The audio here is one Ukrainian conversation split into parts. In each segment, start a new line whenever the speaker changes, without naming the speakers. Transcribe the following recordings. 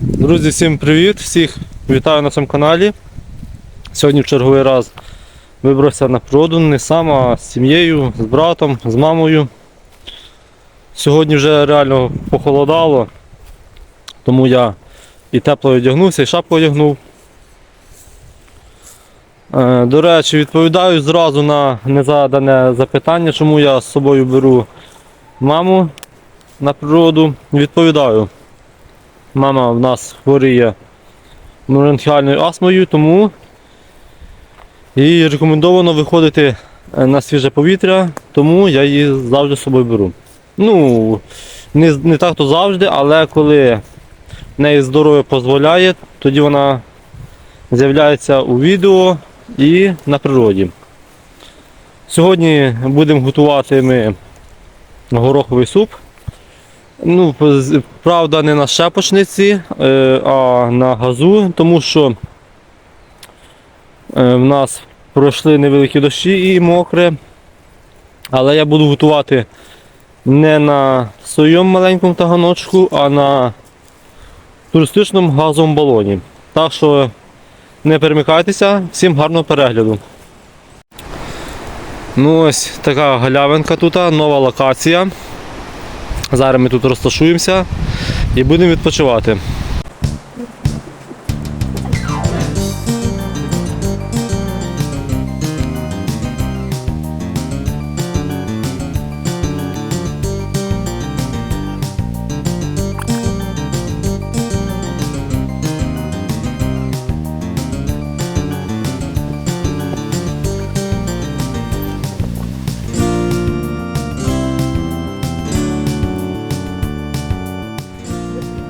Друзі, всім привіт! Всіх вітаю на цьому каналі. Сьогодні в черговий раз вибрався на природу не сам, а з сім'єю, з братом, з мамою. Сьогодні вже реально похолодало, тому я і тепло одягнувся, і шапку одягнув. Е, До речі, відповідаю зразу на незадане запитання, чому я з собою беру маму на природу. Відповідаю. Мама в нас хворіє бронхіальною астмою, тому їй рекомендовано виходити е, на свіже повітря, тому я її завжди з собою беру. Ну, не, не так то завжди, але коли в неї здоров'я дозволяє, тоді вона з'являється у відео і на природі. Сьогодні будемо готувати ми гороховий суп. Ну, правда, не на щепочниці, е, а на газу, тому що е, в нас пройшли невеликі дощі і мокре. Але я буду готувати не на своєму маленькому таганочку, а на туристичному газовому балоні. Так що не перемикайтеся, всім гарного перегляду. Ну ось така галявинка тут, нова локація. Зараз ми тут розташуємося і будемо відпочивати.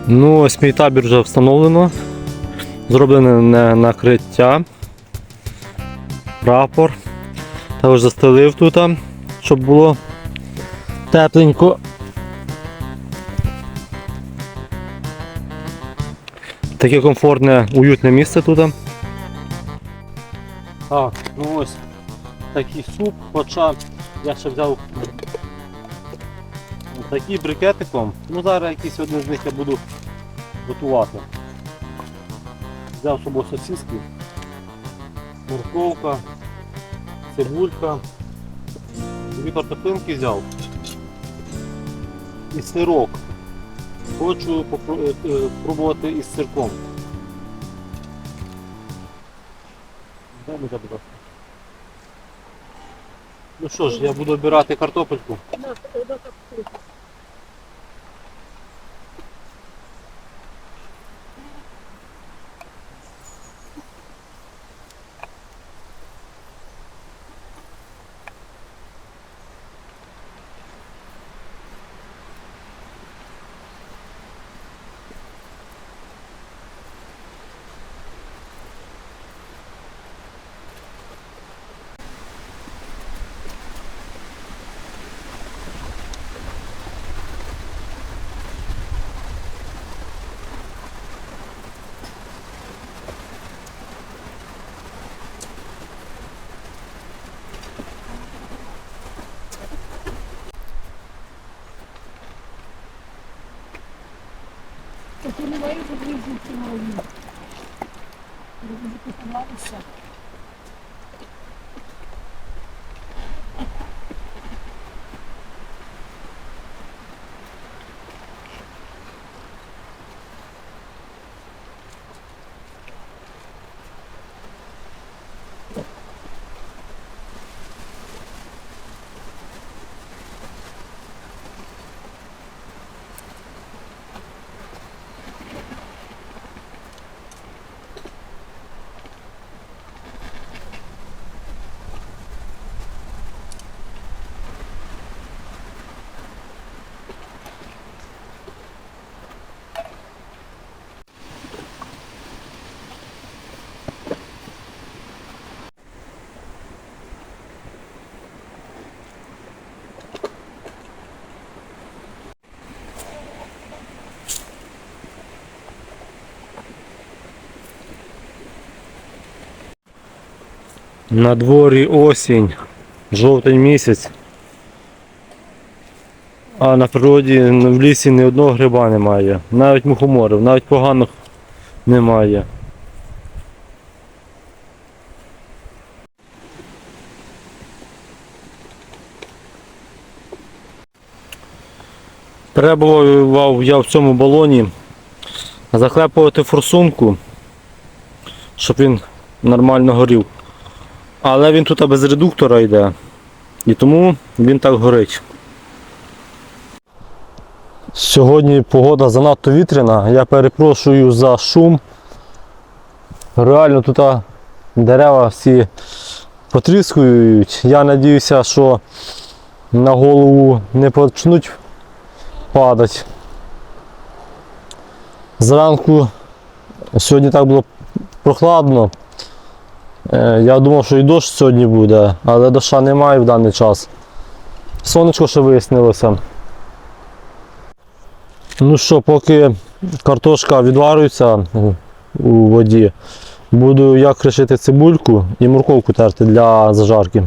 Ну, ось мій табір вже встановлено. Зроблене не накриття. Прапор. Також застелив тут, щоб було тепленько. Таке комфортне, уютне місце тут. Так, ну ось такий суп, хоча я ще взяв такий брикетиком. Ну зараз якийсь один з них я буду готувати. Взяв з собою сосиски, морковка, цибулька, дві картоплинки взяв і сирок. Хочу попро- е, е, із сирком. Дай мені, будь ласка. Ну що ж, я буду обирати картопельку.
Понимаю, що ближче мої. Люди посилалися.
На дворі осінь, жовтень місяць. А на природі в лісі ні одного гриба немає. Навіть мухоморів, навіть поганих немає. Перебував я в цьому балоні заклепувати форсунку, щоб він нормально горів. Але він тут без редуктора йде. І тому він так горить. Сьогодні погода занадто вітряна. Я перепрошую за шум. Реально тут дерева всі потріскують. Я сподіваюся, що на голову не почнуть падати. Зранку сьогодні так було прохладно. Е, Я думав, що і дощ сьогодні буде, але доща немає в даний час. Сонечко ще вияснилося. Ну що, поки картошка відварюється у воді, буду як кришити цибульку і морковку терти для зажарки.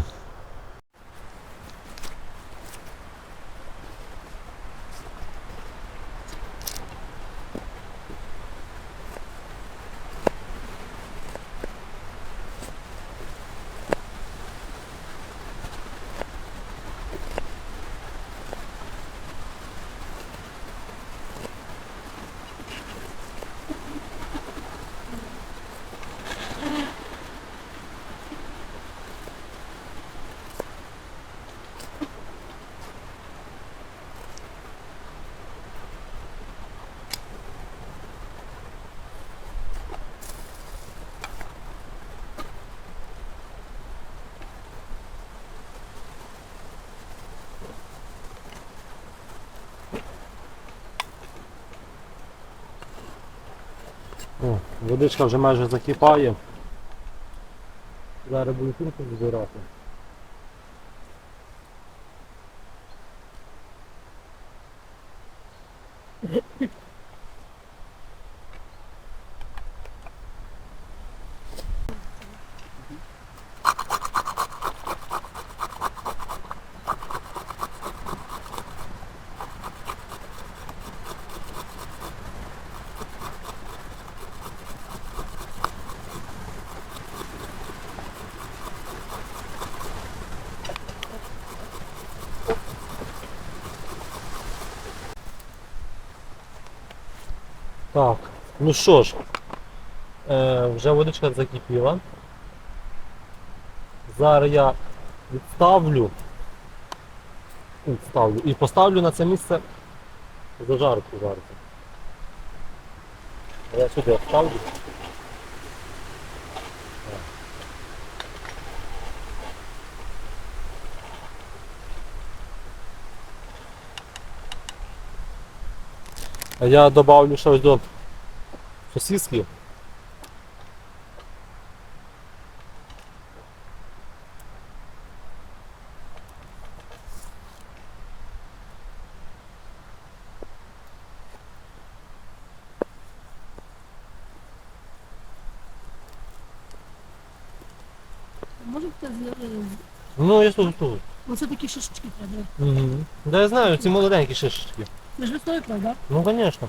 О, водичка вже майже закипає. Зараз буду курку збирати. Так, ну що ж, е, вже водичка закипіла. Зараз я відставлю, відставлю і поставлю на це місце зажарку жарити. Я сюди вставлю. Я добавлю ще ось до сосиски.
Можете з-
Ну, я тут тут.
Оце такі шишечки треба.
Угу. Да я знаю, ці молоденькі шишечки.
Це же весною правда?
Ну, звісно.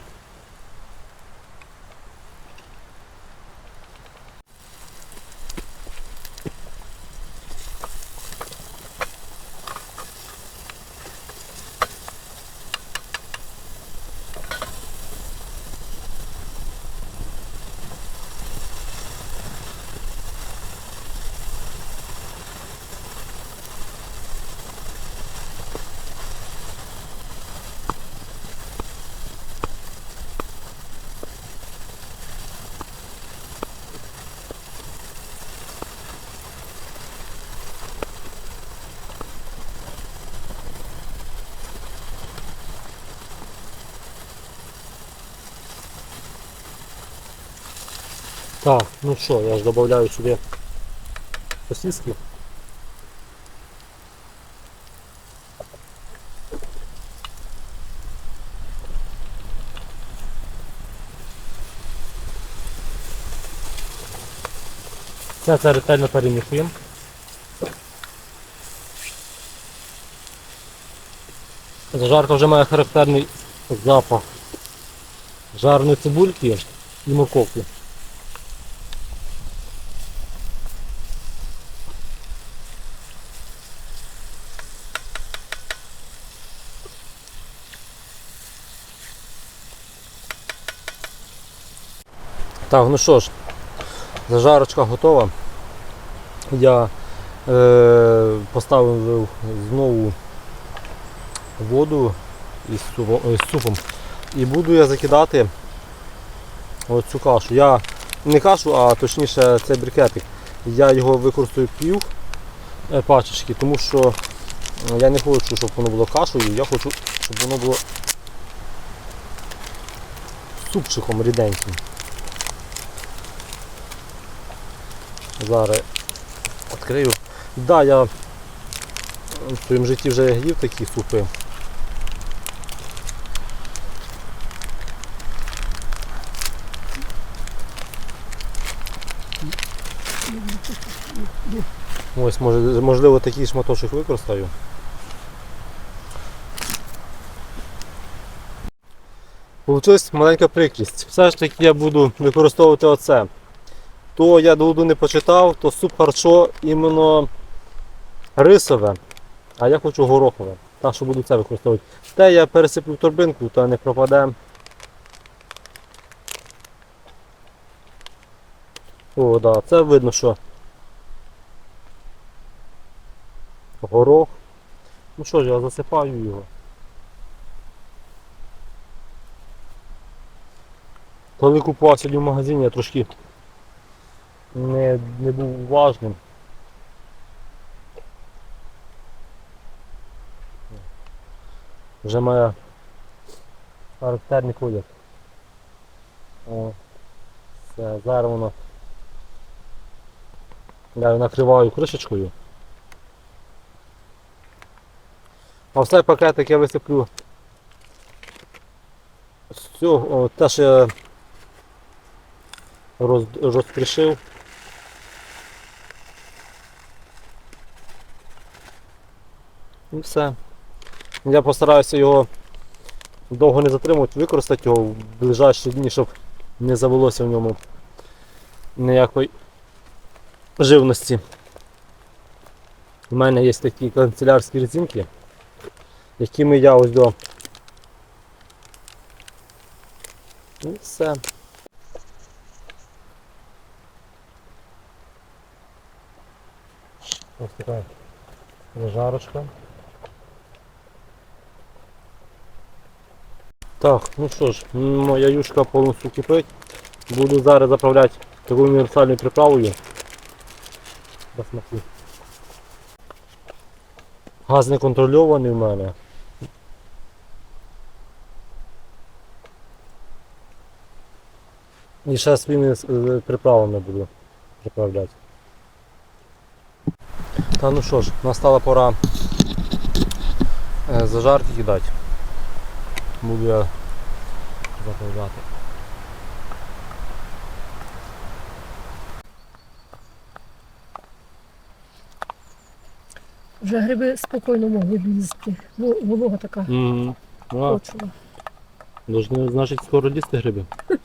Так, ну що, я ж додаю сюди сосиски. Все це ретельно перемішуємо. Зажарка вже має характерний запах жарної цибульки і морковки. Так, ну що ж, зажарочка готова. Я е, поставив знову воду із супом. І буду я закидати оцю кашу. Я не кашу, а точніше цей брикетик. Я його використаю пів е, пачечки, тому що я не хочу, щоб воно було кашею, я хочу, щоб воно було супчиком ріденьким. Зараз відкрию. Да, я в своєму житті вже їв такі супи. Ось, можливо, такий шматочок використаю. Получилась маленька прикрість. Все ж таки я буду використовувати оце. То я доводу не почитав, то суп харчо іменно рисове, а я хочу горохове. Так що буду це використовувати. Те я пересиплю в торбинку, та не пропаде. О, да, це видно, що горох. Ну що ж, я засипаю його. Коли купував сьогодні в магазині, я трошки не, не був уважним. Вже має характерний колір. О, все, зараз воно. Я накриваю кришечкою. А все пакетик я висиплю з цього, о, те, що я роз, розкришив. І все. Я постараюся його довго не затримувати, використати його в ближайші дні, щоб не завелося в ньому ніякої живності. У мене є такі канцелярські резинки, якими я ось до. І все. Ось така зажарочка. Так, ну що ж, моя юшка повністю кипить. Буду зараз заправляти такою універсальною приправою. Газ не контрольований в мене. І ще своїми е, приправами буду заправляти. Та ну що ж, настала пора е, зажарки кидати. Буду я заправляти.
Вже гриби спокійно могли лізти. Волога така
Угу.
почула.
Должны, значить, скоро лізти гриби.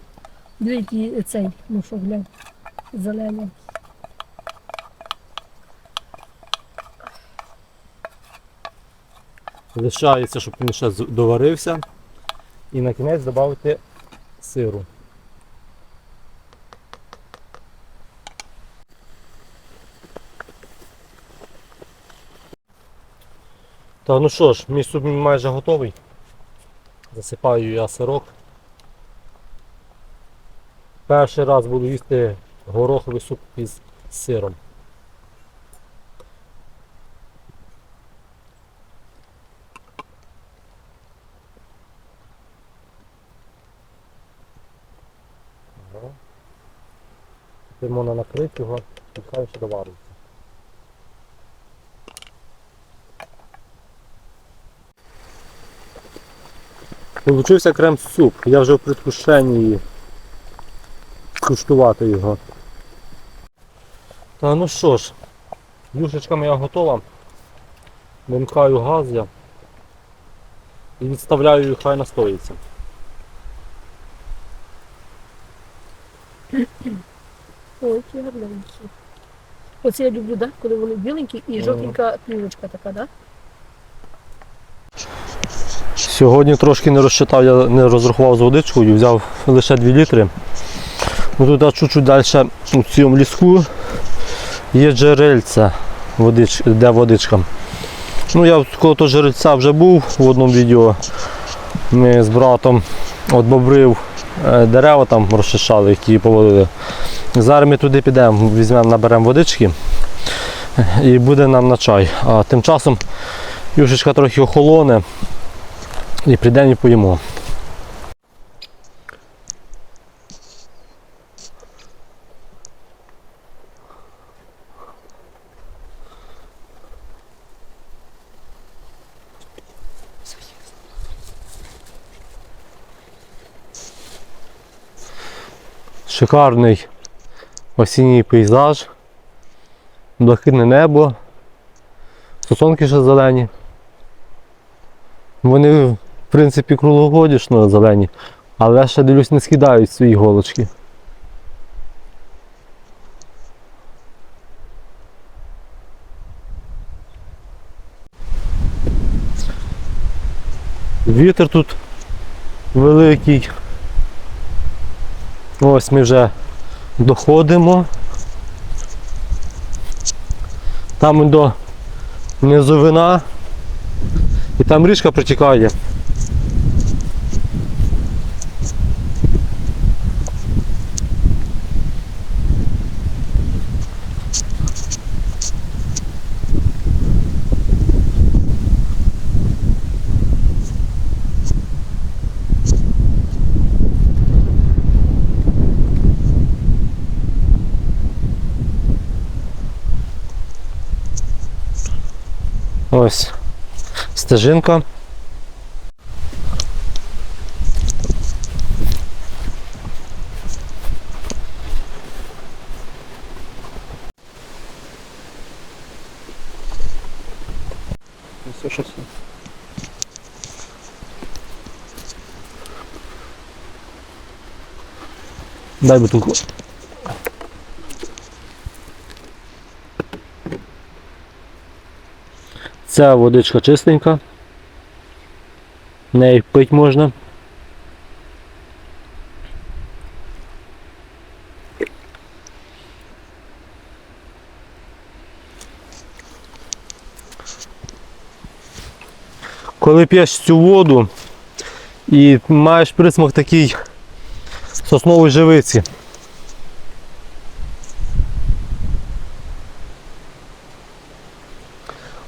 Двійки цей, ну що глянь, зелений.
Лишається, щоб він ще доварився. І на кінець додати сиру. Так, ну що ж, мій суп майже готовий. Засипаю я сирок. Перший раз буду їсти гороховий суп із сиром. Накрити його і ще довариться. Получився крем-суп. Я вже в предвкушенні куштувати його. Та ну що ж, юшечка моя готова. Вимкаю газ я. і відставляю її, хай настоїться.
Ой, які гарненькі. Оце я люблю, да? коли вони біленькі і жовтенька плівочка така, да?
Сьогодні трошки не розчитав, я не розрахував з водичкою, взяв лише 2 літри. Ну, Тут чуть-чуть далі у цьому ліску є джерельце, водич, де водичка. Ну, я коло того джерельця вже був в одному відео. Ми з братом от бобрив е, дерева там розчищали, які повалили. Зараз ми туди підемо, візьмемо, наберемо водички і буде нам на чай. А тим часом юшечка трохи охолоне і прийдемо і поїмо. Шикарний осінній пейзаж, блакитне небо, сосонки ще зелені. Вони, в принципі, круглогодішно зелені, але ще дивлюсь, не скидають свої голочки. Вітер тут великий. Ось ми вже доходимо. Там до низовина. І там річка протікає. Ось стежинка.
Все, що все.
Дай бутылку. Ця водичка чистенька. Неї пить можна. Коли п'єш цю воду і маєш присмак такий соснової живиці.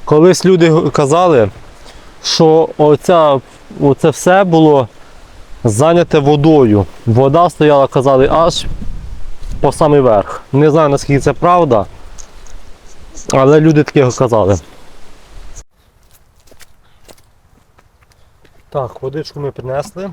Колись люди казали, що оця, оце все було зайняте водою. Вода стояла, казали, аж по самий верх. Не знаю наскільки це правда, але люди таке казали. Так, водичку ми принесли.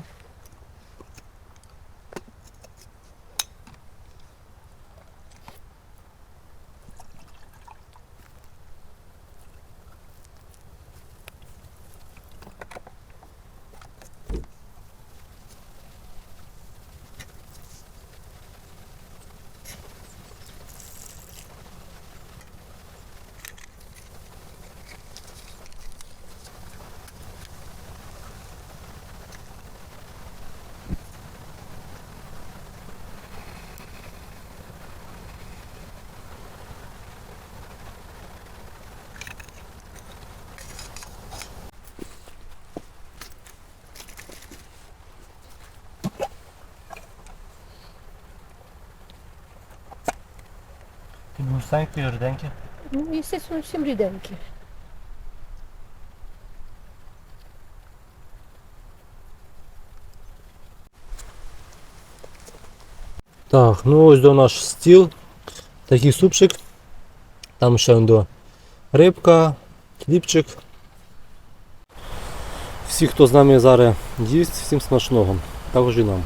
Густенькі, ріденькі.
Ну, естественно, всім ріденькі.
Так, ну ось до наш стіл. Такий супчик. Там ще до рибка, хлібчик. Всі, хто з нами зараз їсть, всім смачного. Також і нам.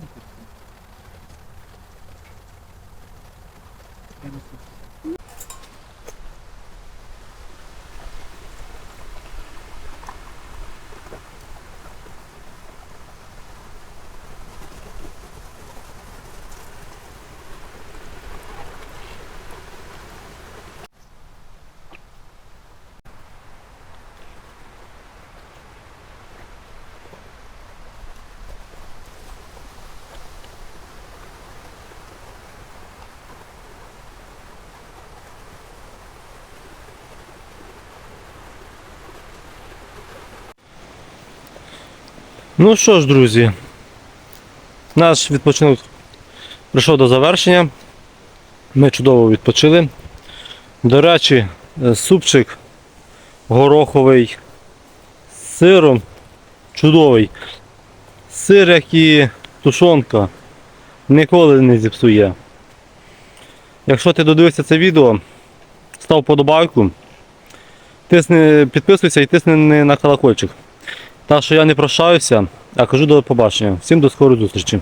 Thank you.
Ну що ж, друзі, наш відпочинок прийшов до завершення. Ми чудово відпочили. До речі, е, супчик гороховий з сиром чудовий. Сир, як і тушонка, ніколи не зіпсує. Якщо ти додивився це відео, став подобайку, тисни, підписуйся і тисни на колокольчик. Так що я не прощаюся, а кажу до побачення. Всім до скорої зустрічі.